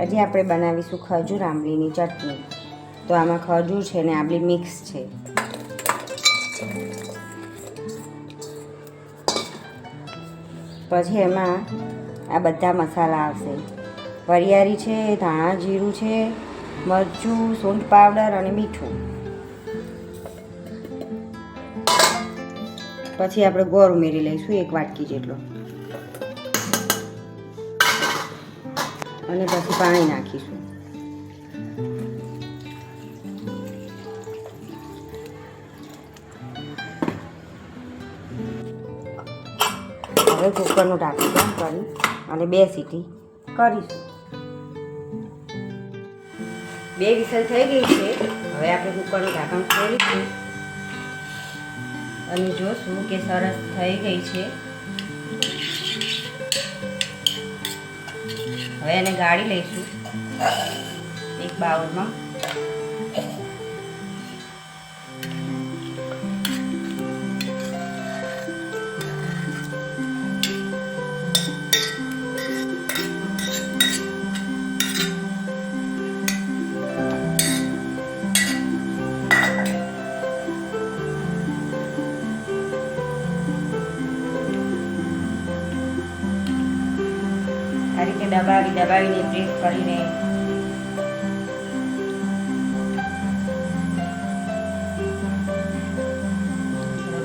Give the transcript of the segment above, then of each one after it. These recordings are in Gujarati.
હજી આપણે બનાવીશું ખજૂર આંબલીની ચટણી. તો આમાં ખજૂર છે ને આંબલી મિક્સ છે. પછી એમાં આ બધા મસાલા આવશે. વરિયાળી છે, ધાણા જીરું છે, મરચું, સૂંઠ પાવડર અને મીઠું. પછી આપણે ગોળ ઉમેરી લઈશું, એક વાટકી જેટલો. અને પછી પાણી નાખીશું. હવે કુકરનું ઢાંકણ બંધ કરી અને બે સીટી કરીશું. બે વિસલ થઈ ગઈ છે. હવે આપણે કુકરનું ઢાંકણ ખોલીશું. અને જોશું કે સરસ થઈ ગઈ છે. હવે એને ગાળી લઈશું એક બાઉલમાં. આ રીતે દબાવી દબાવીને પ્રેસ કરીને.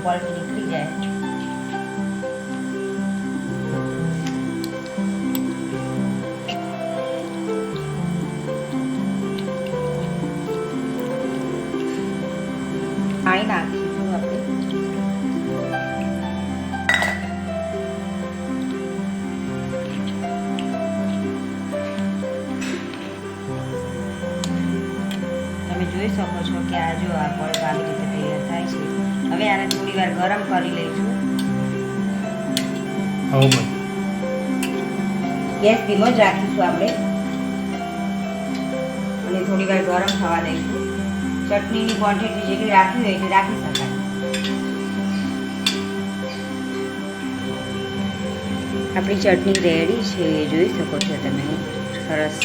ક્વોલિટી નીકળી જાય. પાણી નાખીશું તમે જોઈ શકો છો કે આ જો આ પલ્પ આવી રીતે તૈયાર થાય છે. હવે આને થોડી વાર ગરમ કરી લઈશું. ગેસ ધીમો જ રાખીશું આપણે. અને થોડી વાર ગરમ થવા દઈશું. ચટણીની ક્વોન્ટિટી જેટલી રાખવી હોય એટલી રાખી શકાય. આપણી ચટણી રેડી છે. જોઈ શકો છો તમે. સરસ.